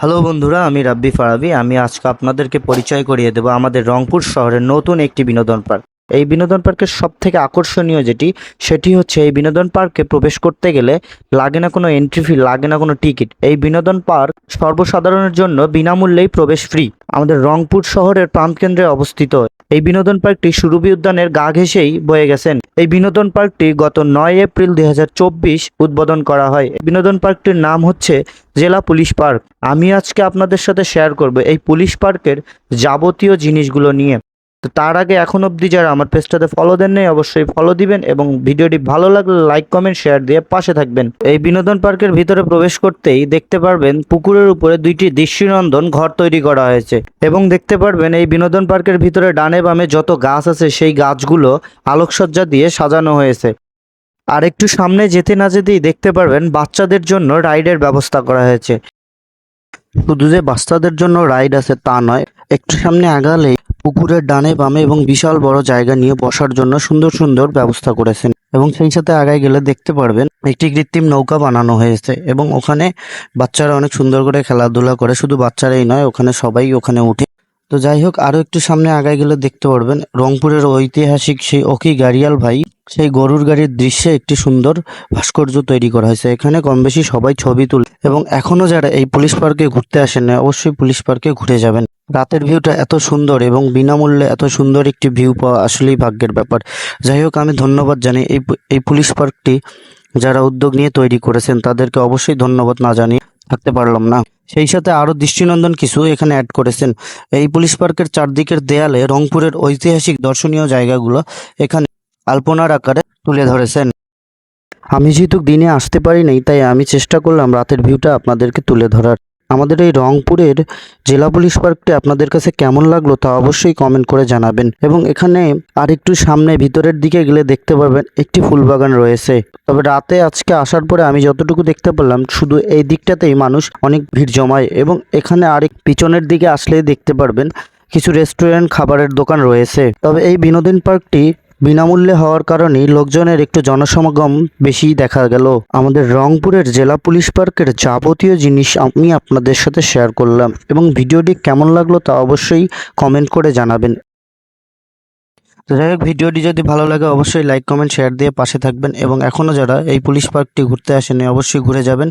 Hello বন্ধুরা, আমি রাব্বি ফারাবি। আমি আজকে আপনাদেরকে পরিচয় করিয়ে দেবো আমাদের রংপুর শহরের নতুন একটি বিনোদন পার্ক। এই বিনোদন পার্কের সব থেকে আকর্ষণীয় যেটি, সেটি হচ্ছে এই বিনোদন পার্কে প্রবেশ করতে গেলে লাগে না কোনো এন্ট্রি ফি লাগে না কোনো টিকিট এই বিনোদন পার্ক সর্বসাধারণের জন্য বিনামূল্যেই প্রবেশ ফ্রি আমাদের রংপুর শহরের প্রাণকেন্দ্রে অবস্থিত এই বিনোদন পার্কটি সুরভি উদ্যানের গা ঘেঁষেই বয়ে গেছেন। এই বিনোদন পার্কটি গত নয় এপ্রিল দুই হাজার চব্বিশ উদ্বোধন করা হয়। বিনোদন পার্কটির নাম হচ্ছে জেলা পুলিশ পার্ক। আমি আজকে আপনাদের সাথে শেয়ার করব এই পুলিশ পার্কের যাবতীয় জিনিসগুলো নিয়ে। তো তার আগে এখন অবধি যারা আমার পেজটাতে ফলো দেন নেই, অবশ্যই ফলো দিবেন এবং ভিডিওটি ভালো লাগলে লাইক কমেন্ট শেয়ার দিয়ে পাশে থাকবেন। এই বিনোদন পার্কের ভিতরে প্রবেশ করতেই দেখতে পারবেন পুকুরের উপরে দুইটি দৃষ্টিনন্দন ঘর তৈরি করা হয়েছে এবং দেখতে পারবেন এই বিনোদন পার্কের ভিতরে ডানে বামে যত গাছ আছে সেই গাছগুলো আলোকসজ্জা দিয়ে সাজানো হয়েছে। আর একটু সামনে যেতে না যেতেই দেখতে পারবেন বাচ্চাদের জন্য রাইডের ব্যবস্থা করা হয়েছে। শুধু যে বাচ্চাদের জন্য রাইড আছে তা নয়, একটু সামনে আগালেই পুকুরের ডানে বামে এবং বিশাল বড় জায়গা নিয়ে বসার জন্য সুন্দর সুন্দর ব্যবস্থা করেছেন। এবং সেই সাথে আগায় গেলে দেখতে পারবেন, একটি কৃত্রিম নৌকা বানানো হয়েছে এবং ওখানে বাচ্চারা অনেক সুন্দর করে খেলাধুলা করে, শুধু বাচ্চারাই নয়, ওখানে সবাই ওখানে উঠে। তো যাই হোক, আরও একটু সামনে আগায় গেলে দেখতে পারবেন, রংপুরের ঐতিহাসিক সেই অকি গাড়িয়াল ভাই, সেই গরুর গাড়ির দৃশ্যে একটি সুন্দর ভাস্কর্য তৈরি করা হয়েছে। এখানে কম বেশি সবাই ছবি তুলে, এবং এখনও যারা এই পুলিশ পার্কে ঘুরতে আসেন না অবশ্যই পুলিশ পার্কে ঘুরে যাবেন। রাতের ভিউটা এত সুন্দর এবং বিনামূল্যে এত সুন্দর একটি ভিউ পাওয়া আসলেই ভাগ্যের ব্যাপার। যাই হোক আমি ধন্যবাদ জানাই এই এই পুলিশ পার্কটি যারা উদ্যোগ নিয়ে তৈরি করেছেন, তাদেরকে অবশ্যই ধন্যবাদ না জানিয়ে থাকতে পারলাম না। সেই সাথে আরও দৃষ্টিনন্দন কিছু এখানে অ্যাড করেছেন। এই পুলিশ পার্কের চারদিকের দেয়ালে রংপুরের ঐতিহাসিক দর্শনীয় জায়গাগুলো এখানে আলপনার আকারে তুলে ধরেছেন। আমি যেহেতু দিনে আসতে পারি নাই, তাই আমি চেষ্টা করলাম রাতের ভিউটা আপনাদেরকে তুলে ধরার। আমাদের এই রংপুরের জেলা পুলিশ পার্কটি আপনাদের কাছে কেমন লাগল তা অবশ্যই কমেন্ট করে জানাবেন এবং এখানে আরেকটু সামনে ভিতরের দিকে গেলে দেখতে পারবেন একটি ফুলবাগান রয়েছে। তবে রাতে আজকে আসার পরে আমি যতটুকু দেখতে পারলাম শুধু এই দিকটাতেই মানুষ অনেক ভিড় জমায় এবং এখানে আরেক পিছনের দিকে আসলেই দেখতে পারবেন কিছু রেস্টুরেন্ট খাবারের দোকান রয়েছে। তবে এই বিনোদন পার্কটি বিনামূল্যে হওয়ার কারণেই লোকজনের একটু জনসমাগম বেশি দেখা গেল। আমাদের রংপুরের জেলা পুলিশ পার্কের যাবতীয় জিনিস আমি আপনাদের সাথে শেয়ার করলাম এবং ভিডিওটি কেমন লাগল তা অবশ্যই কমেন্ট করে জানাবেন। যাই হোক, ভিডিওটি যদি ভালো লাগে অবশ্যই লাইক কমেন্ট শেয়ার দিয়ে পাশে থাকবেন এবং এখনও যারা এই পুলিশ পার্কটি ঘুরতে আসেনি অবশ্যই ঘুরে যাবেন।